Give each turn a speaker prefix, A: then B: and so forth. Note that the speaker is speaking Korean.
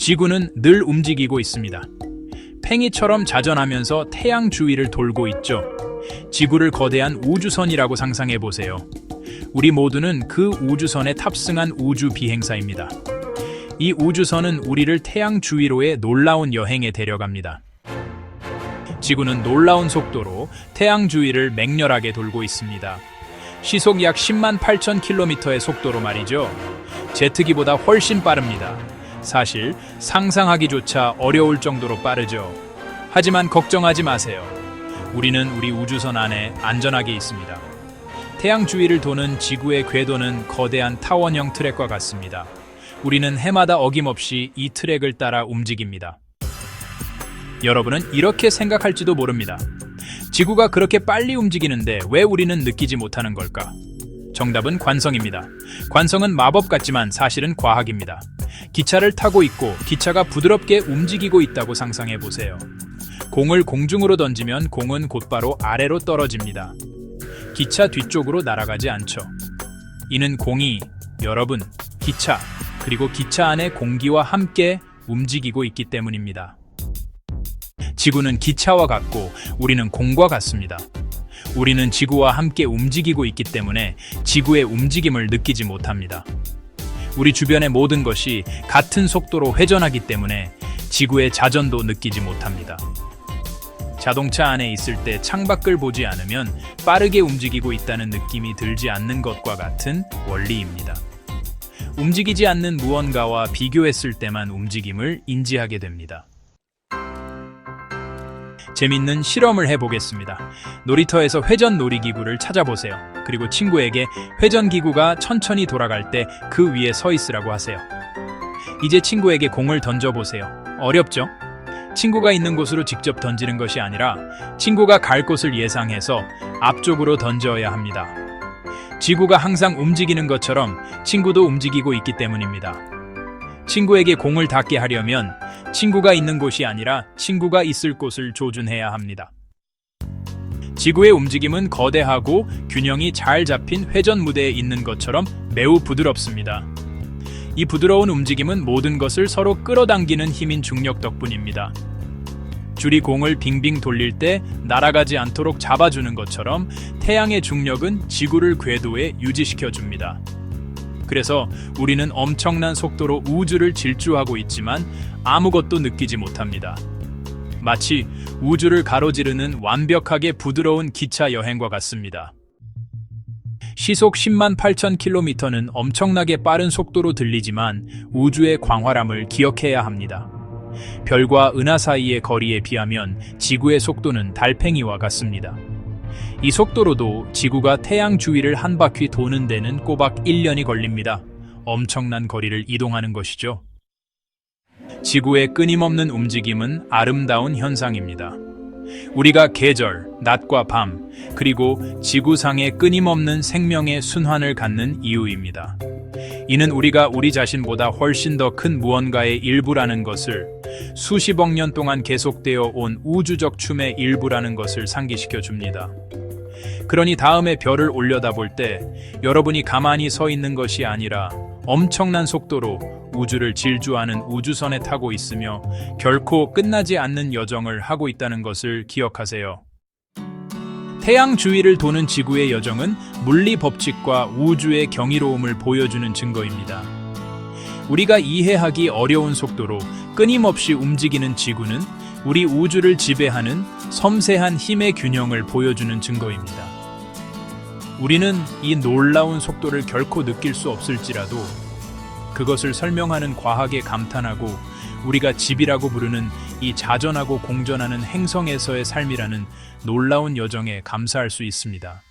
A: 지구는 늘 움직이고 있습니다. 팽이처럼 자전하면서 태양 주위를 돌고 있죠. 지구를 거대한 우주선이라고 상상해 보세요. 우리 모두는 그 우주선에 탑승한 우주 비행사입니다. 이 우주선은 우리를 태양 주위로의 놀라운 여행에 데려갑니다. 지구는 놀라운 속도로 태양 주위를 맹렬하게 돌고 있습니다. 시속 약 10만 8천 킬로미터의 속도로 말이죠. 제트기보다 훨씬 빠릅니다. 사실 상상하기조차 어려울 정도로 빠르죠. 하지만 걱정하지 마세요. 우리는 우리 우주선 안에 안전하게 있습니다. 태양 주위를 도는 지구의 궤도는 거대한 타원형 트랙과 같습니다. 우리는 해마다 어김없이 이 트랙을 따라 움직입니다. 여러분은 이렇게 생각할지도 모릅니다. 지구가 그렇게 빨리 움직이는데 왜 우리는 느끼지 못하는 걸까? 정답은 관성입니다. 관성은 마법 같지만 사실은 과학입니다. 기차를 타고 있고 기차가 부드럽게 움직이고 있다고 상상해 보세요. 공을 공중으로 던지면 공은 곧바로 아래로 떨어집니다. 기차 뒤쪽으로 날아가지 않죠. 이는 공이 여러분, 기차, 그리고 기차 안의 공기와 함께 움직이고 있기 때문입니다. 지구는 기차와 같고 우리는 공과 같습니다. 우리는 지구와 함께 움직이고 있기 때문에 지구의 움직임을 느끼지 못합니다. 우리 주변의 모든 것이 같은 속도로 회전하기 때문에 지구의 자전도 느끼지 못합니다. 자동차 안에 있을 때 창밖을 보지 않으면 빠르게 움직이고 있다는 느낌이 들지 않는 것과 같은 원리입니다. 움직이지 않는 무언가와 비교했을 때만 움직임을 인지하게 됩니다. 재밌는 실험을 해보겠습니다. 놀이터에서 회전 놀이기구를 찾아보세요. 그리고 친구에게 회전기구가 천천히 돌아갈 때 그 위에 서 있으라고 하세요. 이제 친구에게 공을 던져보세요. 어렵죠? 친구가 있는 곳으로 직접 던지는 것이 아니라 친구가 갈 곳을 예상해서 앞쪽으로 던져야 합니다. 지구가 항상 움직이는 것처럼 친구도 움직이고 있기 때문입니다. 친구에게 공을 닿게 하려면 친구가 있는 곳이 아니라 친구가 있을 곳을 조준해야 합니다. 지구의 움직임은 거대하고 균형이 잘 잡힌 회전 무대에 있는 것처럼 매우 부드럽습니다. 이 부드러운 움직임은 모든 것을 서로 끌어당기는 힘인 중력 덕분입니다. 줄이 공을 빙빙 돌릴 때 날아가지 않도록 잡아주는 것처럼 태양의 중력은 지구를 궤도에 유지시켜 줍니다. 그래서 우리는 엄청난 속도로 우주를 질주하고 있지만 아무것도 느끼지 못합니다. 마치 우주를 가로지르는 완벽하게 부드러운 기차 여행과 같습니다. 시속 10만 8천 킬로미터는 엄청나게 빠른 속도로 들리지만 우주의 광활함을 기억해야 합니다. 별과 은하 사이의 거리에 비하면 지구의 속도는 달팽이와 같습니다. 이 속도로도 지구가 태양 주위를 한 바퀴 도는 데는 꼬박 1년이 걸립니다. 엄청난 거리를 이동하는 것이죠. 지구의 끊임없는 움직임은 아름다운 현상입니다. 우리가 계절, 낮과 밤, 그리고 지구상의 끊임없는 생명의 순환을 갖는 이유입니다. 이는 우리가 우리 자신보다 훨씬 더 큰 무언가의 일부라는 것을 수십억 년 동안 계속되어 온 우주적 춤의 일부라는 것을 상기시켜 줍니다. 그러니 다음에 별을 올려다볼 때 여러분이 가만히 서 있는 것이 아니라 엄청난 속도로 우주를 질주하는 우주선에 타고 있으며 결코 끝나지 않는 여정을 하고 있다는 것을 기억하세요. 태양 주위를 도는 지구의 여정은 물리 법칙과 우주의 경이로움을 보여주는 증거입니다. 우리가 이해하기 어려운 속도로 끊임없이 움직이는 지구는 우리 우주를 지배하는 섬세한 힘의 균형을 보여주는 증거입니다. 우리는 이 놀라운 속도를 결코 느낄 수 없을지라도 그것을 설명하는 과학에 감탄하고 우리가 집이라고 부르는 이 자전하고 공전하는 행성에서의 삶이라는 놀라운 여정에 감사할 수 있습니다.